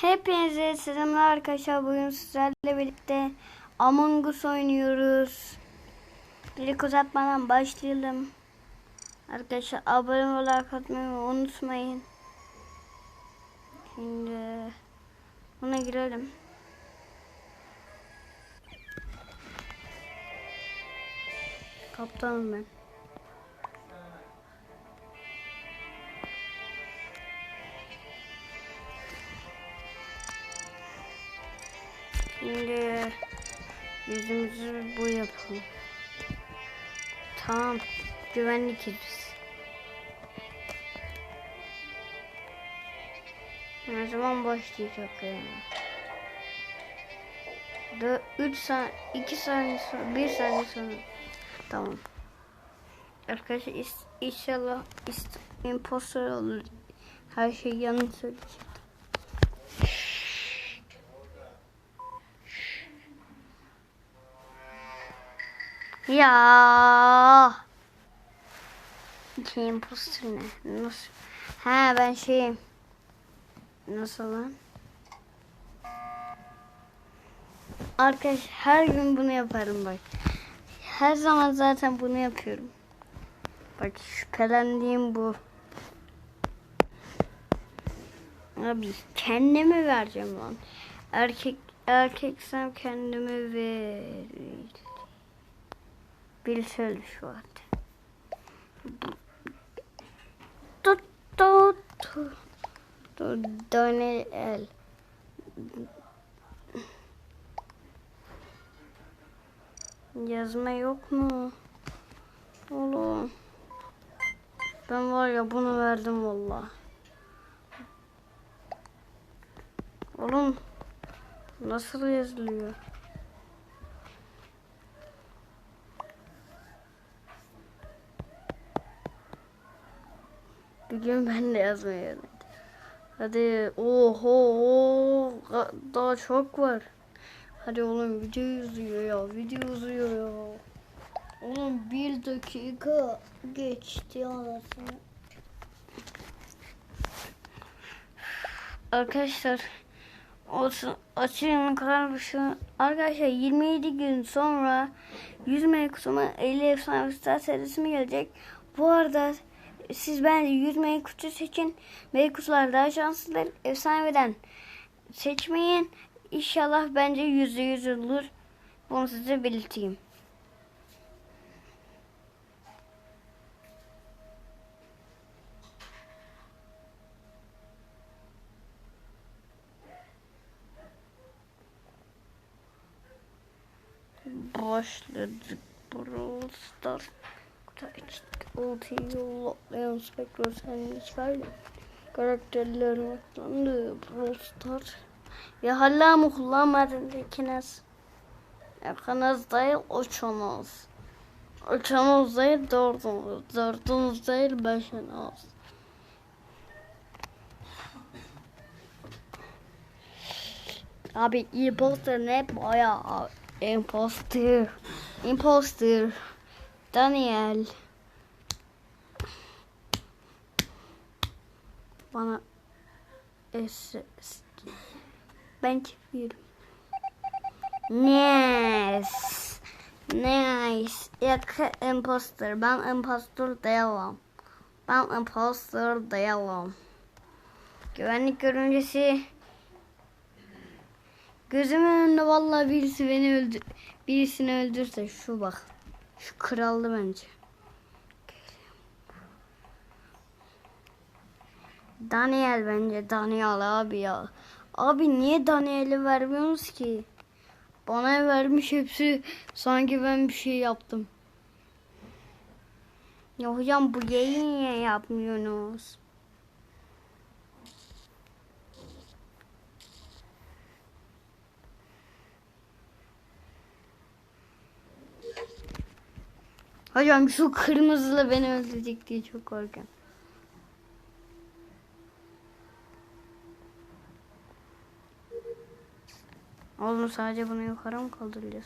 Hepinize selamlar arkadaşlar. Bugün sizlerle birlikte Among Us oynuyoruz. İlk uzatmadan başlayalım. Arkadaşlar abone olarak atmayı unutmayın. Şimdi buna girelim. Kaptanım ben. Şimdi yüzümüzü bu yapalım. Tamam. Güvenlikiz biz. Ne zaman başlayacak yani? 3 saniye, 2 saniye sonra, 1 saniye sonra. Tamam. Arkadaşlar inşallah imposter olur. Her şey yanlış söyleyeceğim. Ya. İki imposter ne? Nasıl? Ha ben şeyim. Nasıl lan? Arkadaş her gün bunu yaparım bak. Her zaman zaten bunu yapıyorum. Bak şüphelendiğim bu. Abi kendimi vereceğim lan. Erkek erkeksem kendimi ver. Bil söyle şu an. Tut tut tut. Dönel. Yazma yok mu? Oğlum. Ben var ya bunu verdim valla. Oğlum. Nasıl yazılıyor? Bir gün ben de yazmayı öğrendim. Hadi oho daha çok var. Hadi oğlum video uzuyor ya video uzuyor ya. Oğlum bir dakika geçti anasını. Arkadaşlar olsun bir şey. Arkadaşlar 27 gün sonra 100 mevkusuma 50 efsane serisi mi gelecek? Bu arada siz bence 100 mevkusu seçin. Mevkuslar daha şanslıdır. Efsaneden seçmeyin. İnşallah bence yüzde yüz olur. Bunu size belirteyim. Başladık Brawl Stars. Ultiyi yollayan Spectre sandviç verdi. Karakterlerin aklandı Brawl. Ya hala mı kullanmadın ikiniz? İkiniz değil üçünüz. Üçünüz değil dördünüz. Dördünüz değil beşiniz. Abi imposter ne bayağı imposter. Imposter. Daniel. Bana es, ben çıkıyorum. Nice. Nice. Yak imposter. Ben imposter değilim. Ben imposter değilim. Güvenlik görüncesi Gözümün önünde vallahi birisi beni öldür birisini öldürse şu bak. Şu kraldı bence. Daniel bence Daniel abi ya. Abi niye Daniel'i vermiyorsunuz ki? Bana vermiş hepsi sanki ben bir şey yaptım. Ya hocam bu yayın niye yapmıyorsunuz? Hocam şu kırmızılı beni öldürecek diye çok korkuyorum. Oğlum sadece bunu yukarı mı kaldıracağız?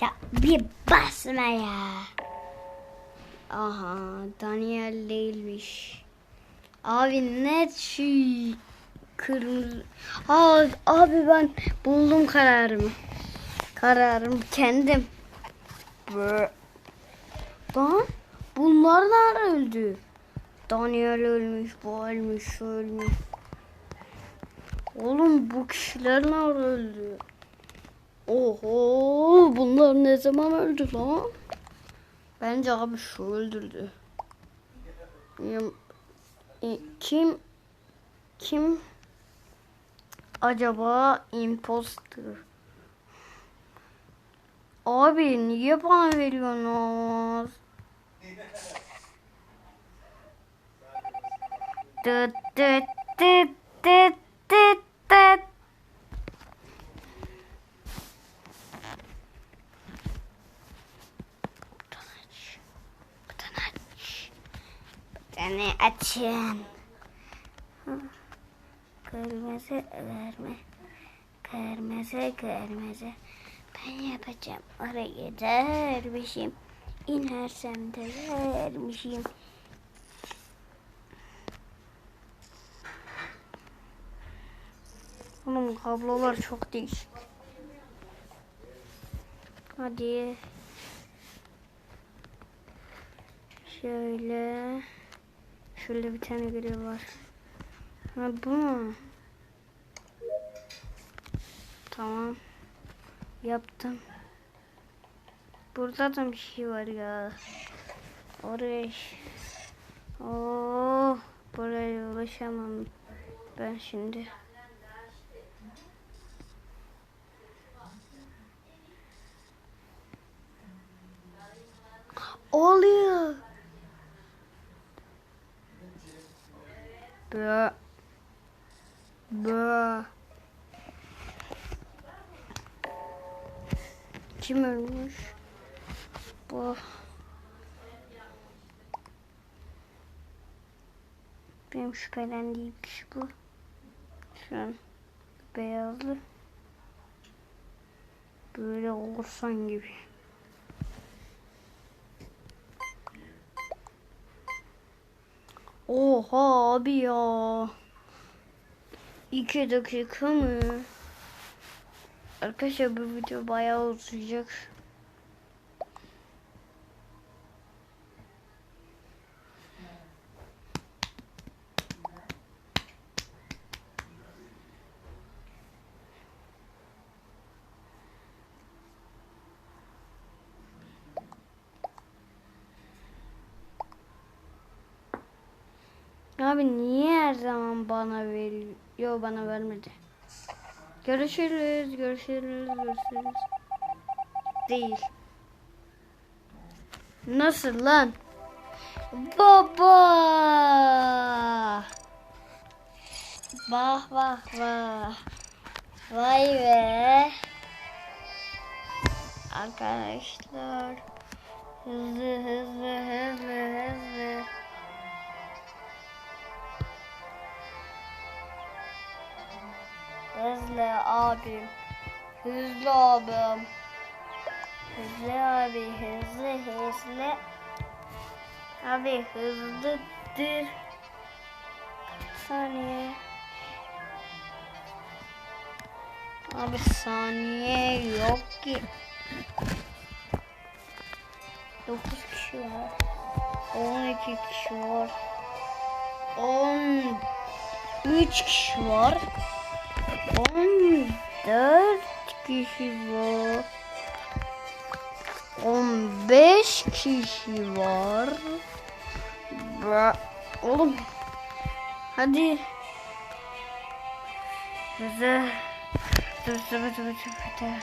Ya bir basma ya. Aha Daniel değilmiş. Abi net şu kırmızı. Aa, abi ben buldum kararımı. Kararım kendim. Lan bunlar nerede öldü? Daniel ölmüş, bu ölmüş, şu ölmüş. Oğlum bu kişiler nerede öldü? Oho bunlar ne zaman öldü lan? Bence abi şu öldürdü. Kim kim acaba imposter? Abi niye bana veriyorsunuz? Dıt dıt dıt dıt Açın. Kırmızı verme. Kırmızı kırmızı. Ben yapacağım. Oraya dermişim. İnersem de vermişim. Oğlum kablolar çok değişik. Hadi. Şöyle. Şöyle bir tane görev var. Ha bu mu? Tamam. Yaptım. Burada da bir şey var ya. Oraya. Oh, buraya ulaşamam. Ben şimdi. Oluyor. Bö. Bö. Kim ölmüş? Bu. Benim şüphelendiğim kişi bu. Şu an beyazlı. Böyle olursan gibi. Oha abi ya. İki dakika mı? Arkadaşlar bu video bayağı uzayacak. Abi niye her zaman bana veriyor? Yok bana vermedi. Görüşürüz, görüşürüz, görüşürüz. Değil. Nasıl lan? Baba! Bah bah bah. Vay be. Arkadaşlar. Hızlı hızlı hızlı hızlı. Hızlı abim. Hızlı abim. Hızlı abi hızlı hızlı. Abi hızlıdır. Saniye. Abi saniye yok ki. 9 kişi var. 12 kişi var. 13 kişi var. 14 kişi var. 15 kişi var. Bra Oğlum. Hadi. Hızlı. Hızlı hızlı hızlı hızlı.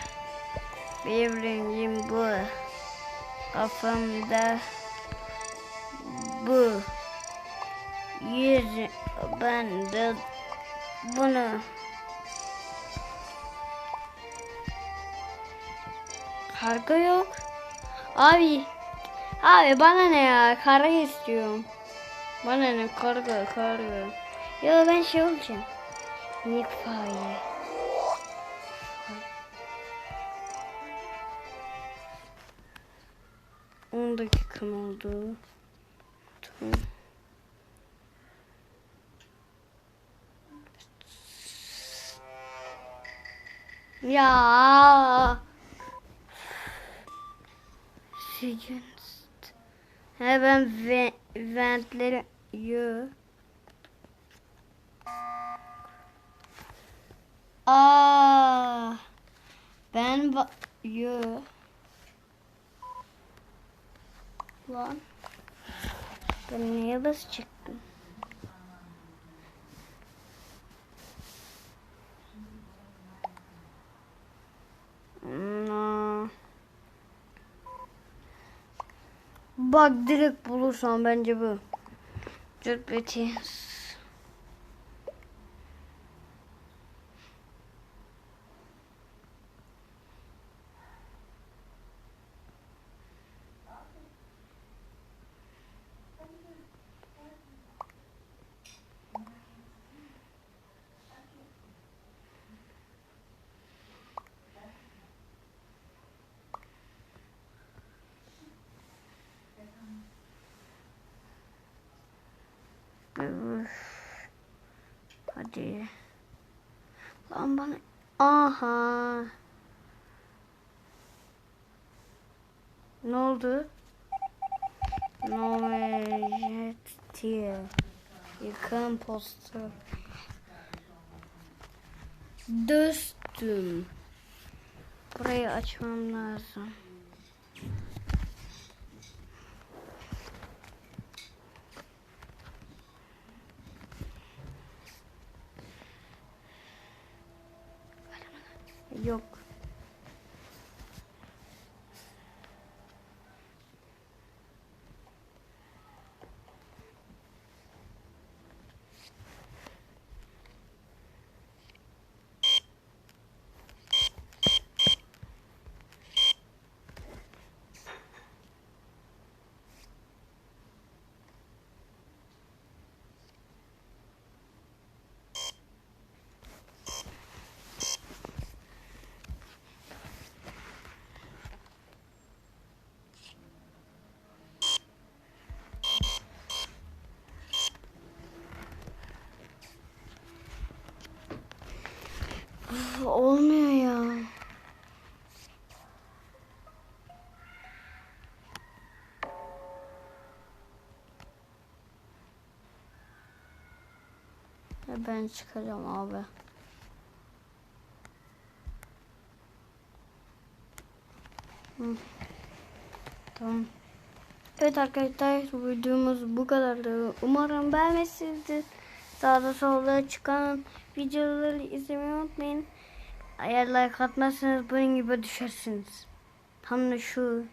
Benim rengim bu. Kafamda bu. Yüz ben de bunu Karga yok. Abi. Abi bana ne ya? Karga istiyorum. Bana ne karga karga. Ya ben şey olacağım. Nick Fire. 10 dakikam oldu. Tamam. Ya. Seconds. He ben ve ventleri yo. Ben ba yo. Lan. Ben neye basacaktım? No. Bak direkt bulursam bence bu. Çok Hadi. Lan bana. Aha. Ne oldu? Novejet Yıkan poster. Dostum. Burayı açmam lazım. Yok. Uf, olmuyor. Ya ben çıkacağım abi. Hı. Tamam. Evet arkadaşlar bu videomuz bu kadardı. Umarım beğenmişsinizdir. Sağda solda çıkan videoları izlemeyi unutmayın. Eğer like atmazsanız bunun gibi düşersiniz. Tam da şu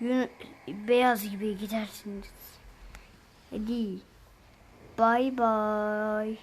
yun- beyaz gibi gidersiniz. Hadi. Bye bye.